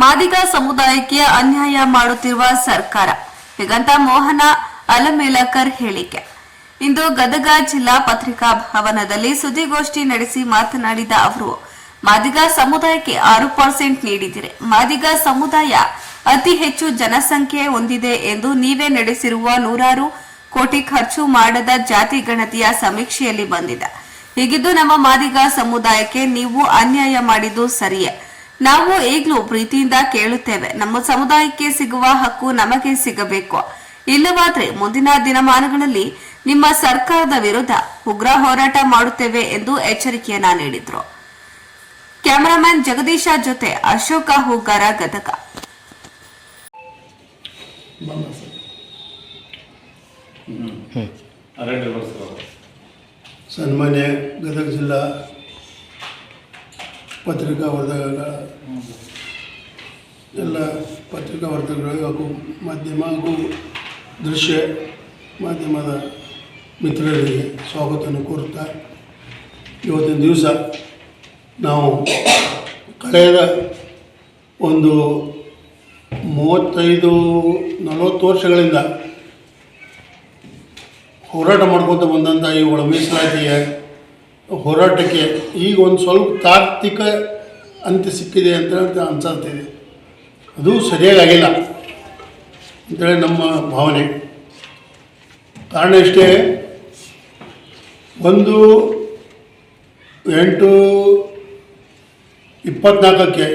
ಮಾದಿಗ ಸಮುದಾಯಕ್ಕೆ ಅನ್ಯಾಯ ಮಾಡುತ್ತಿರುವ ಸರ್ಕಾರ. ಹೀಗಂತ ಮೋಹನ ಅಲಮೇಲಕರ್ ಹೇಳಿಕೆ. ಇಂದು ಗದಗ ಜಿಲ್ಲಾ ಪತ್ರಿಕಾ ಭವನದಲ್ಲಿ ಸುದ್ದಿಗೋಷ್ಠಿ ನಡೆಸಿ ಮಾತನಾಡಿದ ಅವರು, ಮಾದಿಗ ಸಮುದಾಯಕ್ಕೆ ಆರು ಪರ್ಸೆಂಟ್ ನೀಡಿದಿರಿ. ಮಾದಿಗ ಸಮುದಾಯ ಅತಿ ಹೆಚ್ಚು ಜನಸಂಖ್ಯೆ ಹೊಂದಿದೆ ಎಂದು ನೀವೇ ನಡೆಸಿರುವ ನೂರಾರು ಕೋಟಿ ಖರ್ಚು ಮಾಡದ ಜಾತಿ ಗಣತಿಯ ಸಮೀಕ್ಷೆಯಲ್ಲಿ ಬಂದಿದೆ. ಹೀಗಿದ್ದು ನಮ್ಮ ಮಾದಿಗ ಸಮುದಾಯಕ್ಕೆ ನೀವು ಅನ್ಯಾಯ ಮಾಡಿದ್ದು ಸರಿಯೇ. ನಾವು ಈಗಲೂ ಪ್ರೀತಿಯಿಂದ ಕೇಳುತ್ತೇವೆ. ನಮ್ಮ ಸಮುದಾಯಕ್ಕೆ ಸಿಗುವ ಹಕ್ಕು ನಮಗೆ ಸಿಗಬೇಕು. ಇಲ್ಲವಾದ್ರೆ ಮುಂದಿನ ದಿನಮಾನಗಳಲ್ಲಿ ನಿಮ್ಮ ಸರ್ಕಾರದ ವಿರುದ್ಧ ಉಗ್ರ ಹೋರಾಟ ಮಾಡುತ್ತೇವೆ ಎಂದು ಎಚ್ಚರಿಕೆಯನ್ನ ನೀಡಿದ್ರು. ಕ್ಯಾಮರಾಮನ್ ಜಗದೀಶ ಜೊತೆ ಅಶೋಕ ಹೂಗಾರ ಗದಗ. ಸನ್ಮಾನ್ಯ ಗದಗ ಜಿಲ್ಲಾ ಪತ್ರಿಕಾ ವರ್ಧಕಗಳ ಎಲ್ಲ ಪತ್ರಿಕಾ ವರ್ಧಕಗಳು ಹಾಗೂ ಮಾಧ್ಯಮ ಹಾಗೂ ದೃಶ್ಯ ಮಾಧ್ಯಮದ ಮಿತ್ರರಿಗೆ ಸ್ವಾಗತವನ್ನು ಕೋರುತ್ತಾ ಇವತ್ತಿನ ದಿವಸ ನಾವು ಕಳೆದ ಒಂದು ಮೂವತ್ತೈದು, ನಲವತ್ತು ವರ್ಷಗಳಿಂದ ಹೋರಾಟ ಮಾಡ್ಕೊತ ಬಂದಂಥ ಈ ಒಳ ಮೀಸಲಾತಿಯ ಹೋರಾಟಕ್ಕೆ ಈಗ ಒಂದು ಸ್ವಲ್ಪ ತಾರ್ಕಿಕ ಅಂತ್ಯ ಸಿಕ್ಕಿದೆ ಅಂತ ಅನ್ಸಲ್ತಿದೆ ಅದು ಸರಿಯಾಗಿಲ್ಲ ಅಂತೇಳಿ ನಮ್ಮ ಭಾವನೆ. ಕಾರಣ ಇಷ್ಟೇ, ಒಂದು ಎಂಟು ಇಪ್ಪತ್ನಾಲ್ಕಕ್ಕೆ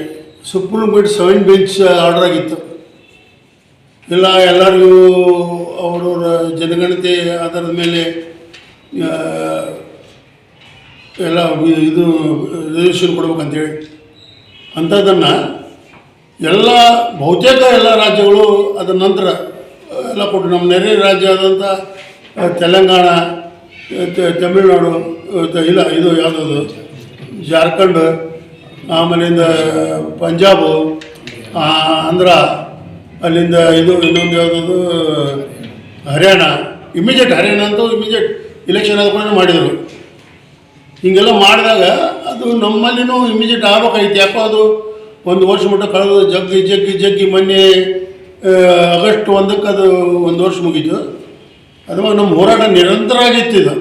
Supreme Court seven bench order ಆಗಿತ್ತು. ಇಲ್ಲ, ಎಲ್ಲರಿಗೂ ಅವರವರ ಜನಗಣತಿ ಆಧಾರದ ಮೇಲೆ ಎಲ್ಲ ಇದು ರಿಸರ್ವೇಷನ್ ಕೊಡ್ಬೇಕಂತೇಳಿ. ಅಂಥದ್ದನ್ನು ಎಲ್ಲ ಬಹುತೇಕ ಎಲ್ಲ ರಾಜ್ಯಗಳು ಅದರ ನಂತರ ಎಲ್ಲ ಕೊಟ್ಟು ನಮ್ಮ ನೆರೆ ರಾಜ್ಯ ಆದಂಥ ತೆಲಂಗಾಣ ತಮಿಳುನಾಡು ಇಲ್ಲ, ಇದು ಯಾವುದದು? ಜಾರ್ಖಂಡ್, ಆಮೇಲಿಂದ ಪಂಜಾಬು ಆಂಧ್ರ, ಅಲ್ಲಿಂದ ಇದು ಇನ್ನೊಂದು ಯಾವುದದು? ಹರಿಯಾಣ. ಇಮಿಡಿಯೇಟ್ ಹರಿಯಾಣ ಅಂತೂ ಇಮಿಡಿಯೇಟ್ ಇಲೆಕ್ಷನ್ ಆದ್ಕೊಂಡು ಮಾಡಿದರು. ಹೀಗೆಲ್ಲ ಮಾಡಿದಾಗ ಅದು ನಮ್ಮಲ್ಲಿನೂ ಇಮಿಡಿಯೇಟ್ ಆಗ್ಬೇಕಾಗಿತ್ತು ಯಾಕೋ ಅದು ಒಂದು ವರ್ಷ ಮಟ್ಟ ಕಳೆದು ಜಗ್ಗಿ ಜಗ್ಗಿ ಜಗ್ಗಿ ಮೊನ್ನೆ ಆಗಸ್ಟ್ ಒಂದಕ್ಕೆ ಅದು ಒಂದು ವರ್ಷ ಮುಗೀತು. ಅದು ನಮ್ಮ ಹೋರಾಟ ನಿರಂತರ ಆಗಿತ್ತು ಇದು.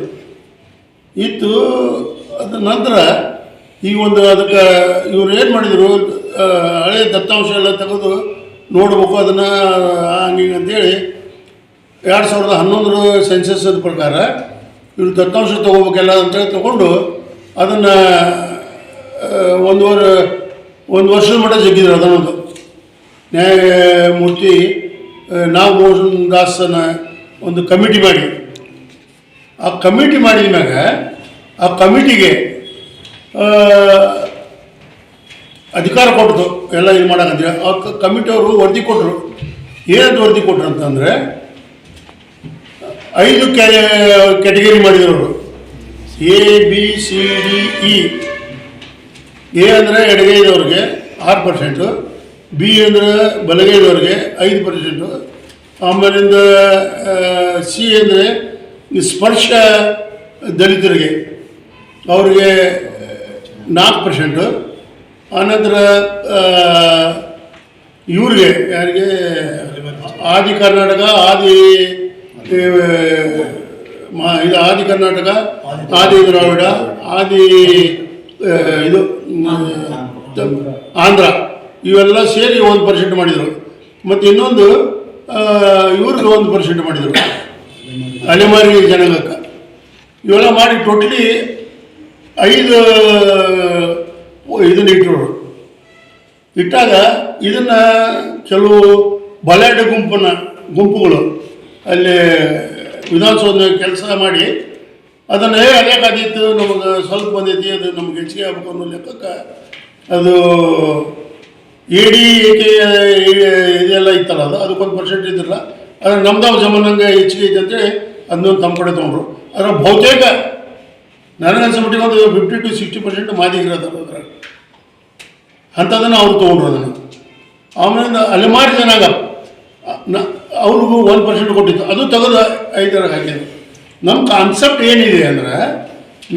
ಇತ್ತು, ಅದ ನಂತರ ಈ ಒಂದು ಅದಕ್ಕೆ ಇವ್ರು ಏನು ಮಾಡಿದರು ಹಳೆ ದತ್ತಾಂಶ ಎಲ್ಲ ತೆಗೆದು ನೋಡ್ಬೇಕು, ಅದನ್ನು ಹಿಂಗೆ ಅಂತೇಳಿ ಎರಡು ಸಾವಿರದ ಹನ್ನೊಂದರ ಸೆನ್ಸಸ್ ಪ್ರಕಾರ ಇವ್ರು ದತ್ತಾಂಶ ತೊಗೋಬೇಕೆಲ್ಲ ಅಂತೇಳಿ ತೊಗೊಂಡು ಅದನ್ನು ಒಂದೂವರೆ ಒಂದು ವರ್ಷದ ಮಟ್ಟ ಜಗ್ಗಿದ್ರು ಅದನ್ನೊಂದು. ನ್ಯಾಯಮೂರ್ತಿ ನಾಗಮೋಹನ್ ದಾಸನ ಒಂದು ಕಮಿಟಿ ಮಾಡಿ. ಆ ಕಮಿಟಿ ಮಾಡಿದ ಮ್ಯಾಗ, ಆ ಕಮಿಟಿಗೆ ಅಧಿಕಾರ ಕೊಟ್ಟರು ಎಲ್ಲ ಇದು ಮಾಡಕ್ಕಂತ ಆ ಕಮಿಟಿಯವರು ವರದಿ ಕೊಟ್ಟರು ಏನಂತ ವರದಿ ಕೊಟ್ಟರು ಅಂತಂದರೆ ಐದು ಕ್ಯಾ ಕ್ಯಾಟಗರಿ ಮಾಡಿದ್ರು ಅವರು. A B C D E A ಅಂದರೆ ಎಡಗೈದವ್ರಿಗೆ ಆರು ಪರ್ಸೆಂಟು ಬಿ ಅಂದರೆ ಬಲಗೈದವ್ರಿಗೆ ಐದು ಪರ್ಸೆಂಟು ಆಮೇಲಿಂದ ಸಿ ಅಂದರೆ ಸ್ಪರ್ಶ ದಲಿತರಿಗೆ ಅವ್ರಿಗೆ ನಾಲ್ಕು ಪರ್ಸೆಂಟು ಆನಂತರ ಇವ್ರಿಗೆ ಯಾರಿಗೆ? ಆದಿ ಕರ್ನಾಟಕ, ಆದಿ ಇದು ಆದಿ ಕರ್ನಾಟಕ, ಆದಿ ದ್ರಾವಿಡ, ಆದಿ ಇದು ಆಂಧ್ರ. ಇವೆಲ್ಲ ಸೇರಿ ಒಂದು ಪರ್ಸೆಂಟ್ ಮಾಡಿದರು. ಮತ್ತು ಇನ್ನೊಂದು ಇವ್ರಿಗೆ ಒಂದು ಪರ್ಸೆಂಟ್ ಮಾಡಿದರು. ಅಲೆಮಾರಿ ಜನಾಂಗಕ್ಕೆ. ಇವೆಲ್ಲ ಮಾಡಿ ಟೋಟ್ಲಿ ಐದು, ಇದನ್ನ ಇಟ್ಟರು ಇಟ್ಟಾಗ ಇದನ್ನು ಕೆಲವು ಬಲಾಢ್ಯ ಗುಂಪನ್ನು ಗುಂಪುಗಳು ಅಲ್ಲಿ ವಿಧಾನಸೌಧ ಕೆಲಸ ಮಾಡಿ ಅದನ್ನು ಏ ಅದೇ ಕಾದಿತ್ತು ನಮಗೆ ಸ್ವಲ್ಪ ಬಂದೈತಿ, ಅದು ನಮ್ಗೆ ಹೆಚ್ಚಿಗೆ ಆಗ್ಬೇಕು ಅನ್ನೋ ಲೆಕ್ಕಕ್ಕೆ ಅದು ಎಡಿ ಕೆ ಇದೆಲ್ಲ ಇತ್ತಲ್ಲ ಅದು, ಅದಕ್ಕೊಂದು ಪರ್ಸೆಂಟ್ ಇದ್ದಿಲ್ಲ. ಆದರೆ ನಮ್ದು ಜಮನಂಗೆ ಹೆಚ್ಚಿಗೆ ಐತೆ ಅಂತೇಳಿ ಅದನ್ನೊಂದು ತಮ್ಮ ಕಡೆ ತೊಗೊಂಡ್ರು. ಅದರ ಬಹುತೇಕ ನನಗನ್ಸ ಮಟ್ಟಿಗೆ ಒಂದು ಫಿಫ್ಟಿ ಟು ಸಿಕ್ಸ್ಟಿ ಪರ್ಸೆಂಟ್ ಮಾದಿಗಿರೋದು ಅದ್ರಾಗ ಅಂಥದ್ದನ್ನು ಅವ್ರು ತೊಗೊಂಡ್ರು ಅದನ್ನು. ಆಮೇಲೆ ಅಲೆಮಾರಿ ಜನಾಂಗ, ನ- ಅವ್ರಿಗೂ ಒಂದು ಪರ್ಸೆಂಟ್ ಕೊಟ್ಟಿತ್ತು ಅದು ತೆಗೆದು ಐದರಾಗ ಹಾಕಿದ್ರು ನಮ್ಮ ಕಾನ್ಸೆಪ್ಟ್ ಏನಿದೆ ಅಂದರೆ,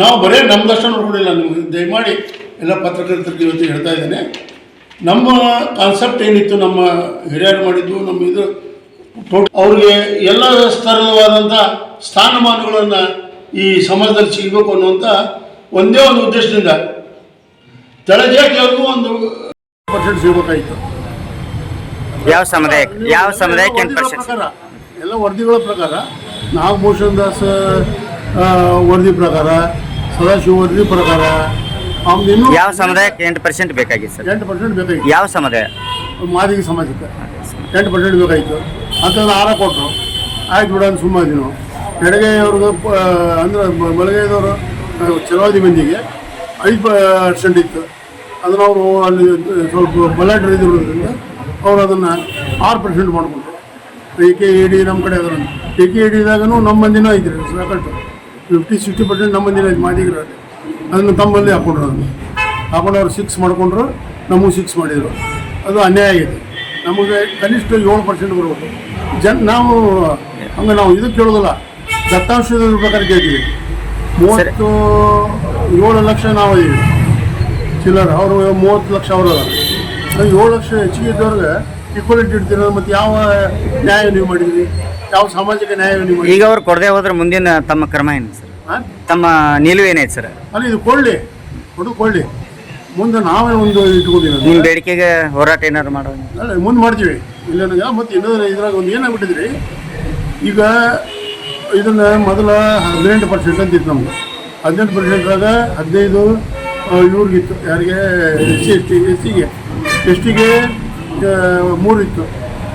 ನಾವು ಬರೀ ನಮ್ದಷ್ಟು ನೋಡ್ಕೊಂಡಿಲ್ಲ ನಿಮಗೆ. ದಯಮಾಡಿ ಎಲ್ಲ ಪತ್ರಕರ್ತರಿಗೆ ಇವತ್ತು ಹೇಳ್ತಾ ಇದ್ದೇನೆ. ನಮ್ಮ ಕಾನ್ಸೆಪ್ಟ್ ಏನಿತ್ತು, ನಮ್ಮ ಹಿರಿಯರು ಮಾಡಿದ್ದು, ನಮ್ಮ ಇದು ಅವ್ರಿಗೆ ಎಲ್ಲ ಸ್ತರವಾದಂಥ ಸ್ಥಾನಮಾನಗಳನ್ನು ಈ ಸಮಾಜದಲ್ಲಿ ಸಿಗಬೇಕು ಅನ್ನುವಂಥ ಒಂದೇ ಒಂದು ಉದ್ದೇಶದಿಂದ. ತಳಜಾತಿಯವ್ರಿಗೂ ಒಂದು ಪರ್ಸೆಂಟ್ ಸಿಗಬೇಕಾಯಿತು. ಯಾವ ಸಮುದಾಯಕ್ಕೆ ಯಾವ ಸಮುದಾಯಕ್ಕೆ ಎಂಟು ಪರ್ಸೆಂಟ್ ಪ್ರಕಾರ ಎಲ್ಲ ವರದಿಗಳ ಪ್ರಕಾರ ನಾಗಭೂಷಣ್ ದಾಸ್ ಆ, ವರದಿ ಪ್ರಕಾರ ಸದಾಶಿವ ವರದಿ ಪ್ರಕಾರ ಇನ್ನೂ ಯಾವ ಸಮುದಾಯಕ್ಕೆ ಎಂಟು ಪರ್ಸೆಂಟ್ ಬೇಕಾಗಿತ್ತು ಸರ್? ಎಂಟು ಪರ್ಸೆಂಟ್ ಬೇಕಾಗಿತ್ತು. ಯಾವ ಸಮುದಾಯ? ಮಾದಿಗೆ ಸಮಾಜಕ್ಕೆ. ಎಂಟು ಪರ್ಸೆಂಟ್ ಬೇಕಾಯಿತು ಅಂತಂದು ಆರ ಕೊಟ್ಟರು ಆಯ್ತು ಬಿಡ ಅಂತ ಸುಮ್ಮನೆ ನಾವು. ಎಡಗೈಯವ್ರಿಗೆ ಅಂದ್ರೆ ಬಲಗೈದವರು ಚಲವಾದಿ ಮಂದಿಗೆ ಐದು ಪರ್ಸೆಂಟ್ ಇತ್ತು. ಅದನ್ನು ಅವರು ಅಲ್ಲಿ ಸ್ವಲ್ಪ ಬಲಾಢ್ಯ ಇದ್ದಿರೋದ್ರಿಂದ ಅವ್ರು ಅದನ್ನು ಆರು ಪರ್ಸೆಂಟ್ ಮಾಡಿಕೊಂಡ್ರು. ಎ ಕೆ ಎ ಡಿ ನಮ್ಮ ಕಡೆ ಅದನ್ನು ಎ ಕೆ ಇ ಡಿದಾಗೂ ನಮ್ಮ ಮಂದಿನೂ ಐತ್ರಿ ಸಾಕಷ್ಟು ಫಿಫ್ಟಿ ಸಿಕ್ಸ್ಟಿ ಪರ್ಸೆಂಟ್ ನಮ್ಮ ಮಂದಿನ ಇದು ಮಾಡಿದ್ರು ಅದನ್ನು ತಮ್ಮಲ್ಲಿ ಹಾಕೊಂಡ್ರು ಅದನ್ನು ಹಾಕೊಂಡು ಅವ್ರು ಸಿಕ್ಸ್ ಮಾಡಿಕೊಂಡ್ರು, ನಮಗೂ ಸಿಕ್ಸ್ ಮಾಡಿದರು. ಅದು ಅನ್ಯಾಯ ಆಗಿದೆ. ನಮಗೆ ಕನಿಷ್ಠ ಏಳು ಪರ್ಸೆಂಟ್ ಬರಬೇಕು. ಜನ್ ನಾವು, ಹಂಗೆ ನಾವು ಇದಕ್ಕೆ ಕೇಳೋದಲ್ಲ. ದತ್ತಾಂಶದ ಪ್ರಕಾರ ಕೇಳ್ತೀವಿ. ಮೂವತ್ತು ಏಳು ಲಕ್ಷ ನಾವು ಇದ್ದೀವಿ ಚಿಲ್ಲರ್, ಅವರು ಮೂವತ್ತು ಲಕ್ಷ ಅವರು ಏಳು ಲಕ್ಷ ಹೆಚ್ಚಿಗೆ ಇದ್ದವ್ರಿಗೆ ಈಕ್ವಲಿಟಿ ಇಡ್ತೀರ ಮತ್ತು ಯಾವ ನ್ಯಾಯ ನೀವು ಮಾಡಿದ್ರಿ? ಯಾವ ಸಾಮಾಜಿಕ ನ್ಯಾಯ ನೀವು ಈಗ ಅವ್ರು ಕೊಡದೆ ಹೋದ್ರೆ ಮುಂದಿನ ತಮ್ಮ ಕ್ರಮ ಏನು ಸರ್? ತಮ್ಮ ನಿಲುವು ಏನೈತೆ ಸರ್? ಅಲ್ಲ ಇದು ಕೊಳ್ಳಿ ಕೊಡು ಕೊಳ್ಳಿ ಮುಂದೆ ನಾವೇ ಒಂದು ಇಟ್ಕೊಂಡಿರೋದು ನಿಮ್ಮ ಬೇಡಿಕೆಗೆ ಹೋರಾಟ ಏನಾದ್ರು ಮಾಡೋ ಅಲ್ಲ ಮುಂದೆ ಮಾಡ್ತೀವಿ. ಇಲ್ಲ ಮತ್ತೆ ಇನ್ನೊಂದು ಇದ್ರಾಗ ಒಂದು ಏನಾಗ್ಬಿಟ್ಟಿದ್ರಿ? ಈಗ ಇದನ್ನ ಮೊದಲ ಹದಿನೆಂಟು ಪರ್ಸೆಂಟ್ ಅಂತ ಇತ್ತು ನಮ್ಗೆ ಹದಿನೆಂಟು ಪರ್ಸೆಂಟ್ರಾಗ ಹದಿನೈದು ಇವ್ರಿಗಿತ್ತು. ಯಾರಿಗೆ? S C S T S ಸಿಗೆ ಎಸ್ ಟಿಗೆ ಮೂರು ಇತ್ತು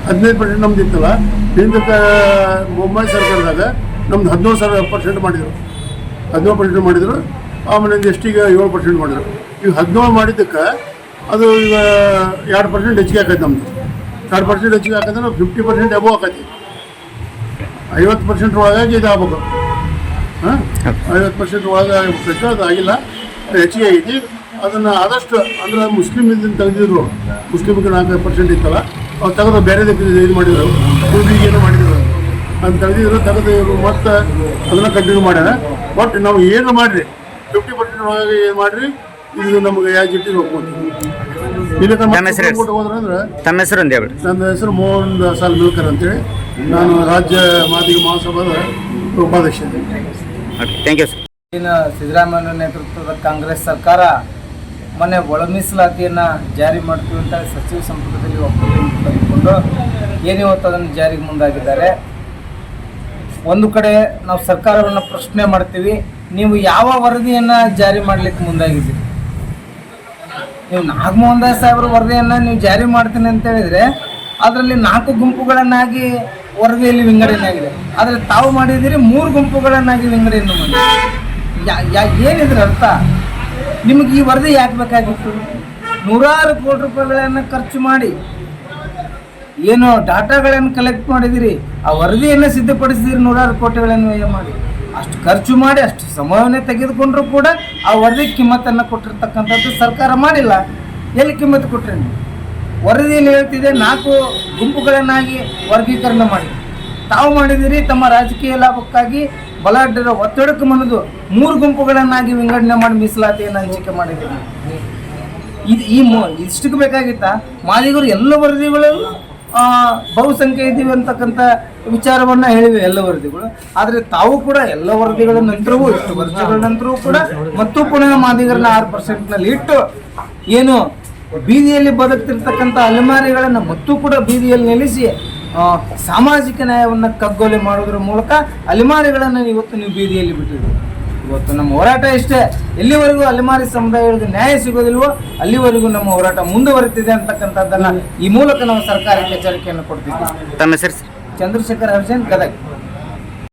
ಹದಿನೈದು ಪರ್ಸೆಂಟ್ ನಮ್ದು ಇತ್ತಲ್ಲ? ಹಿಂದಕ್ಕೆ ಮುಂಬೈ ಸರ್ಕಾರದಾಗ ನಮ್ದು ಹದಿನೇಳು ಸಾವಿರ ಪರ್ಸೆಂಟ್ ಮಾಡಿದರು. ಹದಿನೇಳು ಪರ್ಸೆಂಟ್ ಮಾಡಿದರು. ಆಮೇಲೆ ಎಸ್ಟಿಗೆ ಏಳು ಪರ್ಸೆಂಟ್ ಮಾಡಿದರು. ಈಗ ಹದಿನೇಳು ಮಾಡಿದ್ದಕ್ಕೆ ಅದು ಈಗ ಎರಡು ಪರ್ಸೆಂಟ್ ಹೆಚ್ಚಿಗೆ ಆಕೈತೆ ನಮ್ಮದು ಎರಡು ಪರ್ಸೆಂಟ್ ಹೆಚ್ಚಿಗೆ ಹಾಕಂದ್ರೆ ಫಿಫ್ಟಿ ಪರ್ಸೆಂಟ್ ಎಬೋ ಆಕೈತಿ. ಐವತ್ತು ಪರ್ಸೆಂಟ್ ಒಳಗಾಗಿ ಇದು ಆಗ್ಬೇಕು ಹಾಂ? ಐವತ್ತು ಪರ್ಸೆಂಟ್ ಒಳಗೆ ಅದು ಆಗಿಲ್ಲ. ಹೆಚ್ಚಿಗೆ ಆಗೈತಿ. ಅದನ್ನು ಆದಷ್ಟು ಅಂದ್ರೆ ಮುಸ್ಲಿಮ್ ಇದನ್ನು ತೆಗೆದಿದ್ರು ಮುಸ್ಲಿಮ್ಗೆ ನಾಲ್ಕು ಪರ್ಸೆಂಟ್ ಇತ್ತಲ್ಲ ಅವ್ರು ತೆಗೆದು ಬೇರೆದಕ್ಕೆ ಇದು ಮಾಡಿದರು ಹುಡುಗಿಗೆ ಏನೋ ಮಾಡಿದ್ರು. ಅದನ್ನ ತೆಗೆದಿದ್ರು ತೆಗೆದು ಇವ್ರು ಮತ್ತೆ ಅದನ್ನು ಕಂಟಿನ್ಯೂ ಮಾಡ್ಯಾರ. ಬಟ್ ನಾವು ಏನು ಮಾಡಿರಿ ಫಿಫ್ಟಿ ಪರ್ಸೆಂಟ್ ಒಳಗೆ ಏನು ಮಾಡಿರಿ ಇದು ನಮಗೆ ಯಾವ ಜಿಟ್ಟಿ ಹೋಗ್ಬೋದು ಇಲ್ಲಿ ನಮ್ಮ ಹೆಸರು ಹೇಳಿ. ಹೋದ್ರೆ ಅಂದ್ರೆ ತಮ್ಮ ಹೆಸರು ಒಂದು ಹೇಳ್ಬಿಡಿ. ನನ್ನ ಹೆಸರು ಮೋಹನ್ ದಾಸಾಲ್ ಬಿಲ್ಕರ್ ಅಂತೇಳಿ. ನಾನು ರಾಜ್ಯ ಮಾದಿಗ ಮಹಾಸಭಾದ ಉಪಾಧ್ಯಕ್ಷ. ಥ್ಯಾಂಕ್ ಯು ಸರ್ ಸಿದ್ದರಾಮಯ್ಯ ನೇತೃತ್ವದ ಕಾಂಗ್ರೆಸ್ ಸರ್ಕಾರ ಮೊನ್ನೆ ಒಳ ಮೀಸಲಾತಿಯನ್ನು ಜಾರಿ ಮಾಡ್ತೀವಿ ಅಂತ ಸಚಿವ ಸಂಪುಟದಲ್ಲಿ ಒಪ್ಪಿಗೆ ಪಡೆದುಕೊಂಡು ಹೊತ್ತು ಅದನ್ನು ಜಾರಿಗೆ ಮುಂದಾಗಿದ್ದಾರೆ. ಒಂದು ಕಡೆ ನಾವು ಸರ್ಕಾರವನ್ನು ಪ್ರಶ್ನೆ ಮಾಡ್ತೀವಿ, ನೀವು ಯಾವ ವರದಿಯನ್ನು ಜಾರಿ ಮಾಡಲಿಕ್ಕೆ ಮುಂದಾಗಿದ್ದೀರಿ? ನೀವು ನಾಗಮೋಹನ್ ದಾಸ್ ಸಾಹೇಬ್ರ ವರದಿಯನ್ನು ನೀವು ಜಾರಿ ಮಾಡ್ತೀನಿ ಅಂತ ಹೇಳಿದ್ರೆ, ಅದರಲ್ಲಿ ನಾಲ್ಕು ಗುಂಪುಗಳನ್ನಾಗಿ ವರದಿಯಲ್ಲಿ ವಿಂಗಡಣೆ ಆಗಿದೆ ಆದರೆ ತಾವು ಮಾಡಿದ್ದೀರಿ ಮೂರು ಗುಂಪುಗಳನ್ನಾಗಿ ವಿಂಗಡಣೆ ಯಾ, ಏನಿದ್ರ ಅರ್ಥ? ನಿಮಗೆ ಈ ವರದಿ ಯಾಕೆ ಬೇಕಾಗಿತ್ತು? ನೂರಾರು ಕೋಟಿ ರೂಪಾಯಿಗಳನ್ನು ಖರ್ಚು ಮಾಡಿ ಏನು ಡಾಟಾಗಳನ್ನು ಕಲೆಕ್ಟ್ ಮಾಡಿದಿರಿ. ಆ ವರದಿಯನ್ನು ಸಿದ್ಧಪಡಿಸಿದಿರಿ, ನೂರಾರು ಕೋಟಿಗಳನ್ನು ವ್ಯಯ ಮಾಡಿ. ಅಷ್ಟು ಖರ್ಚು ಮಾಡಿ, ಅಷ್ಟು ಸಮಯವನ್ನು ತೆಗೆದುಕೊಂಡ್ರೂ ಕೂಡ ಆ ವರದಿ ಕಿಮ್ಮತ್ತನ್ನು ಕೊಟ್ಟಿರ್ತಕ್ಕಂಥದ್ದು ಸರ್ಕಾರ ಮಾಡಿಲ್ಲ. ಎಲ್ಲಿ ಕಿಮ್ಮತ್ತು ಕೊಟ್ಟರೆ ನೀವು? ವರದಿಯಲ್ಲಿ ಹೇಳ್ತಿದೆ, ನಾಲ್ಕು ಗುಂಪುಗಳನ್ನಾಗಿ ವರ್ಗೀಕರಣ ಮಾಡಿ. ತಾವು ಮಾಡಿದಿರಿ, ತಮ್ಮ ರಾಜಕೀಯ ಲಾಭಕ್ಕಾಗಿ ಬಲಾಢ್ಯರ ಒತ್ತಡಕ್ಕೆ ಮಣಿದು ಮೂರು ಗುಂಪುಗಳನ್ನಾಗಿ ವಿಂಗಡಣೆ ಮಾಡಿ ಮೀಸಲಾತಿಯನ್ನು ಹಂಚಿಕೆ ಮಾಡಿದ್ದೀವಿ ಇದು ಈ ಮೂ ಇಷ್ಟಕ್ಕೆ ಬೇಕಾಗಿತ್ತ? ಮಾದಿಗರು ಎಲ್ಲ ವರದಿಗಳಲ್ಲೂ ಬಹುಸಂಖ್ಯೆ ಇದ್ದೀವಿ ಅಂತಕ್ಕಂಥ ವಿಚಾರವನ್ನು ಹೇಳಿವೆ ಎಲ್ಲ ವರದಿಗಳು. ಆದರೆ ತಾವು ಕೂಡ ಎಲ್ಲ ವರದಿಗಳ ನಂತರವೂ ಇಷ್ಟು ವರ್ಷಗಳ ನಂತರವೂ ಕೂಡ ಮತ್ತು ಪುನಃ ಮಾದಿಗರನ್ನ ಆರು ಪರ್ಸೆಂಟ್ನಲ್ಲಿ ಇಟ್ಟು ಏನು ಬೀದಿಯಲ್ಲಿ ಬದುಕ್ತಿರ್ತಕ್ಕಂಥ ಅಲೆಮಾರಿಗಳನ್ನು ಮತ್ತು ಕೂಡ ಬೀದಿಯಲ್ಲಿ ನಿಲ್ಲಿಸಿ ಆ, ಸಾಮಾಜಿಕ ನ್ಯಾಯವನ್ನು ಕಗ್ಗೊಲೆ ಮಾಡೋದ್ರ ಮೂಲಕ ಅಲೆಮಾರಿಗಳನ್ನು ಇವತ್ತು ನೀವು ಬೀದಿಯಲ್ಲಿ ಬಿಟ್ಟಿದ್ದೀರಿ. ಇವತ್ತು ನಮ್ಮ ಹೋರಾಟ ಇಷ್ಟೇ. ಎಲ್ಲಿವರೆಗೂ ಅಲೆಮಾರಿ ಸಮುದಾಯಗಳಿಗೆ ನ್ಯಾಯ ಸಿಗೋದಿಲ್ವೋ ಅಲ್ಲಿವರೆಗೂ ನಮ್ಮ ಹೋರಾಟ ಮುಂದುವರೆತಿದೆ ಅಂತಕ್ಕಂಥದ್ದನ್ನ ಈ ಮೂಲಕ ನಾವು ಸರ್ಕಾರಕ್ಕೆ ಎಚ್ಚರಿಕೆಯನ್ನು ಕೊಡ್ತೀವಿ. ತಮ್ಮ ಹೆಸರು? ಸರ್ ಚಂದ್ರಶೇಖರ್ ಹರ್ಷನ್ ಗದಗ್.